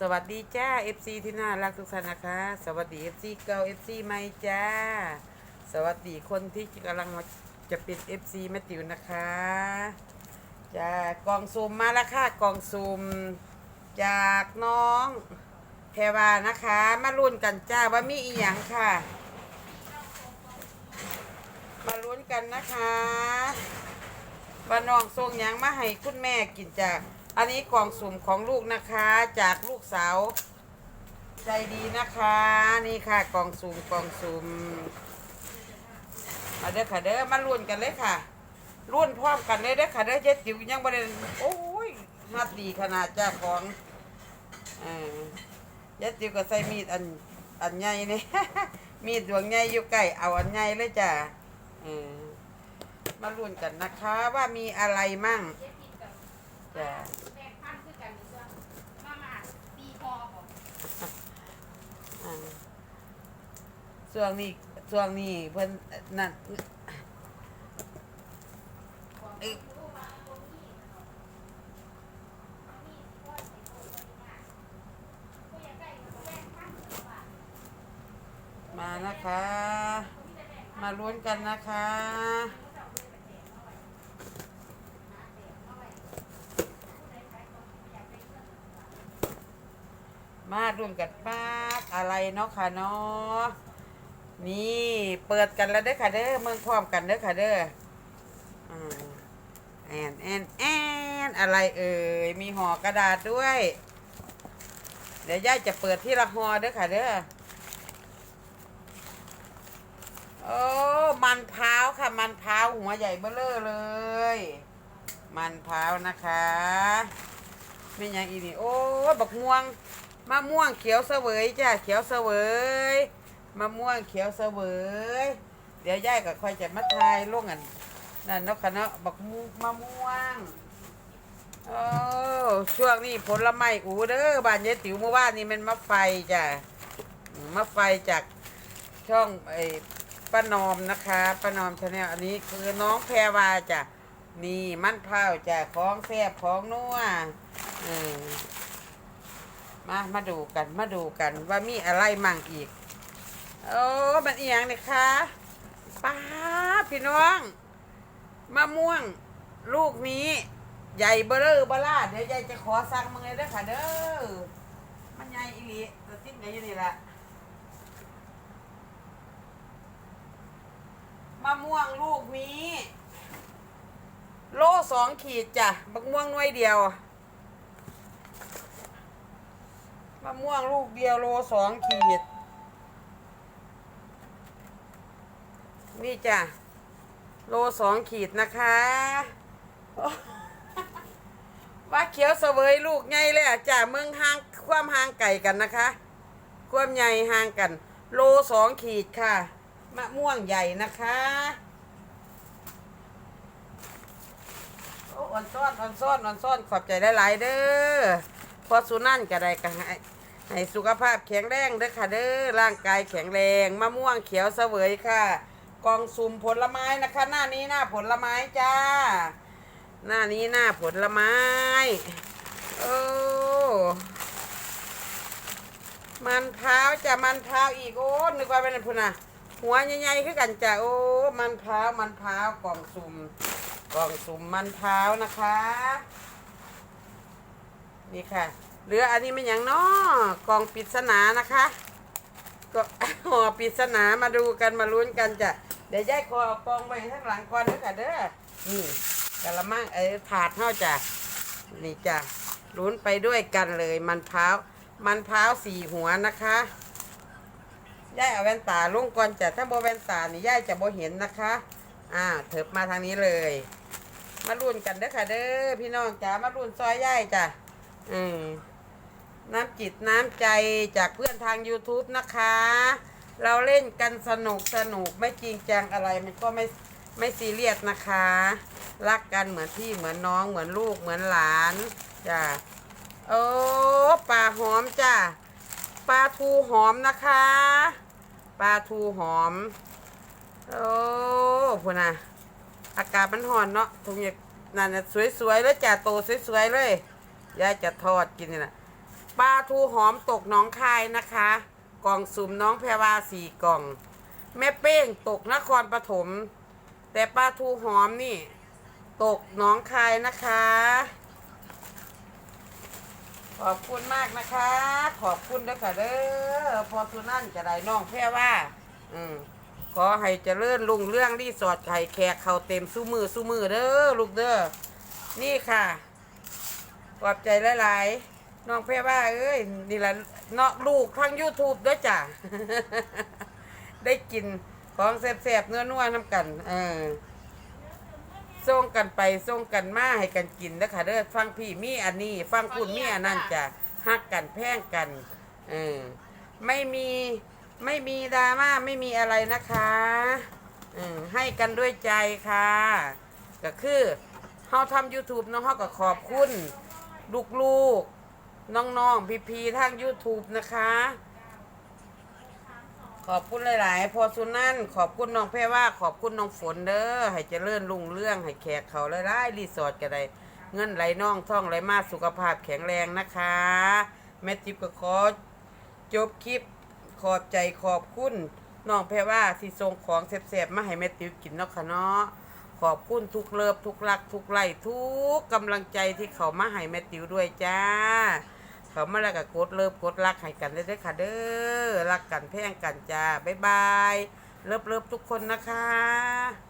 สวัสดีจ้า FC ที่น่ารักทุกท่านนะคะ สวัสดี FC เก่า FC ใหม่จ้า สวัสดีคนที่กำลังมาจะเป็น FC แมติวนะคะจ้ากล่องซูมมาแล้วค่ะกล่องซูมจากน้องแพรวานะคะ มาลุ้นกันจ้าว่ามีอีหยังค่ะ มาลุ้นกันนะคะว่าน้องส่งหยังมาให้คุณแม่กินจ้า อันนี้กล่องสุ่มของลูกนะคะจากลูกสาว ใจดีนะคะ นี่ค่ะกล่องสุ่มกล่องสุ่มมาเด้อค่ะเด้อมาลุ้นกันเลยค่ะลุ้นพร้อมกันเลยเด้อค่ะเด้อเจ๊ติ๋วยังบ่ได้โอ้ยฮัดดีขนาดจ้าของเออเจ๊ติ๋วก็ใส่มีดอันอันใหญ่นี่ มีดดวงใหญ่อยู่ใกล้เอาอันใหญ่เลยจ้ะเออมาลุ้นกันนะคะว่ามีอะไรมั่งจ้ะ แบ่งพันคือกันนี่เสื้อมามาตีพอบอก อ่า ช่วงนี้ช่วงนี้เพิ่นนั่นเอ้ยรู้ว่าตรงนี้มันมีก้อนใส่โซ่ไว้เนี่ยก็อยานะคะมีแต่แบ่งมาลุ้นกันนะคะ เขาจะเอาไปแจกเอาไว้หาแจกเอาไว้ผู้ใดขายของไม่อยากได้เงินามาลุ้นกันป้าอะไรเนาะค่ะเนาะนี่เปิดกันแล้วเด้อค่ะเด้อเมืองพร้อมกันเด้อค่ะเด้อแอนแอนแอนอะไรเอ่ยมีห่อกระดาษด้วย เดี๋ยวย่าจะเปิดที่ละห่อเด้อค่ะเด้อโอ้มันพร้าค่ะ มันพร้าหัวใหญ่เบ้อเลอเลย มันพร้านะคะไม่ยังอีนี่โอ้บักม่วง มะม่วงเขียวเสวยจ้ะเขียวเสวยมะม่วงเขียวเสวยเดี๋ยวย่ายก็ค่อยจะมาทายลงกันนั่นเนาะค่ะเนาะบักมูมะม่วงโอ้ช่วงนี้ผลไม้อูเด้อบ้านยายติ๋วเมื่อวานนี้มันมะไฟจ้ะมะไฟจากช่องไอ้ป้านอมนะคะป้านอมชาแนลอันนี้คือน้องแพรวาจ้ะนี่มันเผาจากของแซ่บของนัวเออ มามาดูกันมาดูกันว่ามีอะไรมั่งอีกโอ้มันเอียงเนี่ยคะป้าพี่น้องมะม่วงลูกนี้ใหญ่เบ้อเรอเบ้อล่าเดี๋ยวยายจะขอสั่งมึงเลยเด้อค่ะเด้อมันใหญ่อีหลีตัวติ้งไหนอยู่นี่ละมะม่วงลูกนี้ โลสองขีดจ้ะบักม่วงหน่วยเดียว มะม่วงลูกเดียวโลสองขีด นี่จ้ะ โลสองขีดนะคะ ว่าเขียวเสวยลูกใหญ่เลยอะจ้ะเมืองห่างความห่างไก่กันนะคะ ความใหญ่ห่างกัน โลสองขีดค่ะ มะม่วงใหญ่นะคะโอ้อ่อนซ้อนอ่อนซ้อนอ่อนซ้อนขอบใจหลาย ๆ เด้อพอสุนั่นก็ได้ก็ให้ ให้สุขภาพแข็งแรงเด้อค่ะเด้อร่างกายแข็งแรงมะม่วงเขียวเสวยค่ะ กองสุ่มผลไม้นะคะ หน้านี้หน้าผลไม้จ้า หน้านี้หน้าผลไม้โอ้มันพร้าจ้ะมันพร้าอีกโอ้นึกว่าเป็นพุ่นนะหัวใหญ่ๆคือกันจ้ะโอ้มันพร้ามันพร้ากล่องสุ่มกล่องสุ่มมันพร้านะคะ นี่ค่ะ เหลืออันนี้มันย่างน้อกล่องปริศนานะคะก็ห่อปริศนามาดูกันมาลุ้นกันจ้ะเดี๋ยวยายขอเอากองไว้ข้างหลังก่อนด้วยค่ะเด้อนี่กะละมังเอ้ถาดเท่าจ้ะนี่จ้ะลุ้นไปด้วยกันเลย มันพร้าวมันพร้าวสี่หัวนะคะยายเอาแว่นตาลุงก่อนจ้ะถ้าโบแว่นตานี่ยายจะโบเห็นนะคะอ่าเถิบมาทางนี้เลย มารุ่นกันเด้อค่ะเด้อพี่น้องจ๋ามารุ่นซอยย่ายจ้ะอืม น้ำจิตน้ำใจจากเพื่อนทาง YouTube นะคะ เราเล่นกันสนุกสนุกไม่จริงจังอะไรมันก็ไม่ไม่ซีเรียสนะคะ รักกันเหมือนพี่เหมือนน้องเหมือนลูกเหมือนหลานจ้ะโอ้ปลาหอมจ้ะปลาทูหอมนะคะปลาทูหอม โอ้พูนะอากาศมันห่อนเนาะทุกอย่างนั่นน่ะสวยๆแล้วจ้ะโตสวยๆเลยยายจะทอดกินนี่นะ ปลาทูหอมตกหน้องคายนะคะ กล่องสุ่มน้องแพรวาสี่กล่อง แม่เป้งตกนครปฐมแต่ปลาทูหอมนี่ ตกหน้องคายนะคะ ขอบคุณมากนะคะ ขอบคุณด้วยค่ะเด้อพอสุนั่นจะได้น้องแพรว่า อืมขอให้เจริญรุ่งเรื่องรีสอร์ทไข่แขกเขาเต็มสู้มือสู้มือเด้อลูกเด้อนี่ค่ะขอบใจหลายๆ น้องแพรว่าเอ้ยนี่แหละเนาะลูกทั้ง YouTube ด้วยจ้ะ ได้กินของแซ่บๆเนื้อนัวๆน้ำกัน เออส่งกันไปส่งกันมาให้กันกินนะคะเด้อฟังพี่มีอันนี้ ฟังคุณมีอันนั้นจ้ะฮักกันแพงกัน เออไม่มีไม่มีดราม่าไม่มีอะไรนะคะเออให้กันด้วยใจค่ะ ก็คือเฮาทำ YouTube เน้องเฮาก็ขอบคุณ ลูกๆ น้องๆพี่ๆทาง YouTube นะคะ ขอบคุณหลาย ๆ พอสุนั่นขอบคุณน้องแพรว่า ขอบคุณน้องฝนเด้อให้เจริญรุ่งเรื่องให้แขกเขาหลายๆรีสอร์ทก็ได้เงินไหลน่องท่องไหลมาสุขภาพแข็งแรงนะคะ แม่จิ๊บก็ขอจบคลิปขอบใจขอบคุณน้องแพรว่าที่ส่งของแซ่บๆมาให้แม่ติ๋วกินเนาะค่ะเนาะขอบคุณทุกเลิฟทุกรักทุกไล่ทุกกำลังใจที่เขามาให้แม่ติ๋วด้วยจ้า เขามาแล้วก็กดเลิฟกดรักให้กันได้ด้วยค่ะเด้อรักกันแพ่งกันจ้าบ๊ายบายเลิฟเลิฟทุกคนนะคะ